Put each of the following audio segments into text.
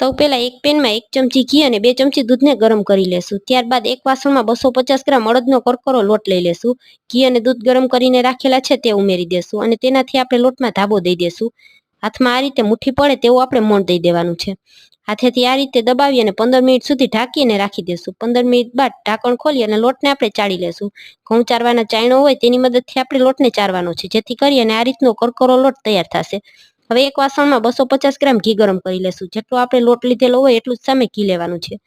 સૌ પહેલા એક પેનમાં એક ચમચી ઘી અને બે ચમચી દૂધને ગરમ કરી લેશું. ત્યારબાદ એક વાસણમાં બસો પચાસ ગ્રામ અડદનો કરકરો લોટ લઈ લેશું. ઘી અને દૂધ ગરમ કરીને રાખેલા છે તે ઉમેરી દેશું અને તેનાથી આપણે લોટમાં ધાબો દઈ દેશું. હાથમાં આ રીતે મુઠ્ઠી પડે તેવું આપણે મોણ દઈ દેવાનું છે. હાથેથી આ રીતે દબાવી અને પંદર મિનિટ સુધી ઢાંકીને રાખી દેશું. પંદર મિનિટ બાદ ઢાંકણ ખોલી અને લોટને આપણે ચાળી લેશું. ઘઉં ચારવાના ચાયણો હોય તેની મદદથી આપણે લોટને ચારવાનો છે. જેથી કરી અને આ રીતનો કરકરો લોટ તૈયાર થશે. હવે એક વાસણમાં બસો પચાસ ગ્રામ ઘી ગરમ કરી લેશું. જેટલો આપણે લોટ લીધેલો હોય એટલું જ સામે ઘી લેવાનું છે.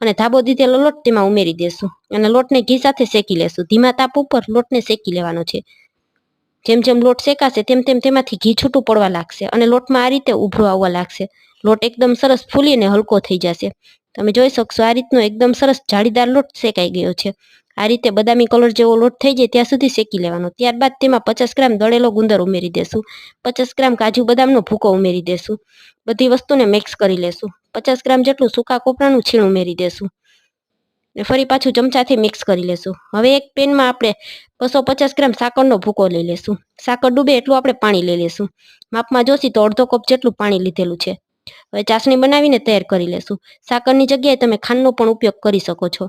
અને ધાબો દીધેલો લોટ તેમાં ઉમેરી દેશું. અને લોટને ઘી સાથે શેકી લેશું. ધીમા તાપ ઉપર લોટને શેકી લેવાનો છે. જેમ જેમ લોટ શેકાશે તેમ તેમ તેમાંથી ઘી છૂટું પડવા લાગશે. અને લોટમાં આ રીતે ઉભરો આવવા લાગશે. લોટ એકદમ સરસ ફૂલીને હલકો થઈ જશે. તમે જોઈ શકશો આ રીતનો એકદમ સરસ જાળીદાર લોટ શેકાઈ ગયો છે. આ રીતે બદામી કલર જેવો લોટ થઈ જાય ત્યાં સુધી શેકી લેવાનો. ત્યારબાદ તેમાં પચાસ ગ્રામ દળેલો ગુંદર ઉમેરી દેશું. પચાસ ગ્રામ કાજુ બદામનો ભૂકો ઉમેરી દેશું. બધી વસ્તુને મિક્સ કરી લેશું. પચાસ ગ્રામ જેટલું સૂકા કોપરાનું છીણ ઉમેરી દેશું. ને ફરી પાછું ચમચાથી મિક્સ કરી લેશું. હવે એક પેનમાં આપણે બસો પચાસ ગ્રામ સાકરનો ભૂકો લઈ લેશું. સાકર ડૂબે એટલું આપણે પાણી લઈ લેશું. માપમાં જોશી તો અડધો કપ જેટલું પાણી લીધેલું છે. હવે ચાસણી બનાવીને તૈયાર કરી લેશું. સાકરની જગ્યાએ તમે ખાંડનો પણ ઉપયોગ કરી શકો છો.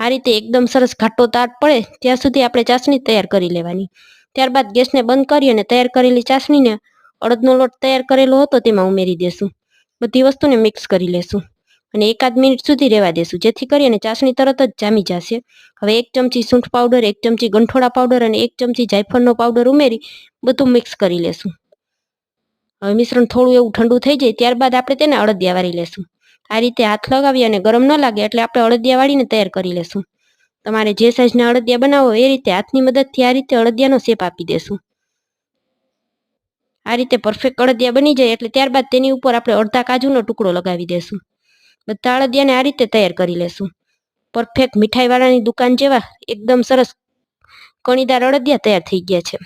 આ રીતે એકદમ સરસ ઘાટો તાટ પડે, ત્યાં સુધી આપણે ચાસણી તૈયાર કરી લેવાની. ત્યારબાદ ગેસને બંધ કરી અને તૈયાર કરેલી ચાસણીને અડદનો લોટ તૈયાર કરેલો હતો તેમાં ઉમેરી દેશું. બધી વસ્તુને મિક્સ કરી લેશું અને એકાદ મિનિટ સુધી રહેવા દેશું, જેથી કરી અને ચાસણી તરત જ જામી જશે. હવે એક ચમચી સૂંઠ પાવડર, એક ચમચી ગંઠોડા પાવડર અને એક ચમચી જાયફળનો પાવડર ઉમેરી બધું મિક્સ કરી લેશું. હવે મિશ્રણ થોડું એવું ઠંડુ થઈ જાય, ત્યારબાદ આપણે તેને અડદિયા વાળી લેશું. આ રીતે હાથ લગાવી અને ગરમ ન લાગે એટલે આપણે અળદિયા વાળીને તૈયાર કરી લેશું. તમારે જે સાઈઝના અડદિયા બનાવો એ રીતે હાથની મદદથી આ રીતે અડદિયાનો શેપ આપી દેશું. આ રીતે પરફેક્ટ અડદિયા બની જાય એટલે ત્યારબાદ તેની ઉપર આપણે અડધા કાજુનો ટુકડો લગાવી દેશું. બધા અડદિયાને આ રીતે તૈયાર કરી લેશું. પરફેક્ટ મીઠાઈવાળાની દુકાન જેવા એકદમ સરસ કણીદાર અડદિયા તૈયાર થઈ ગયા છે.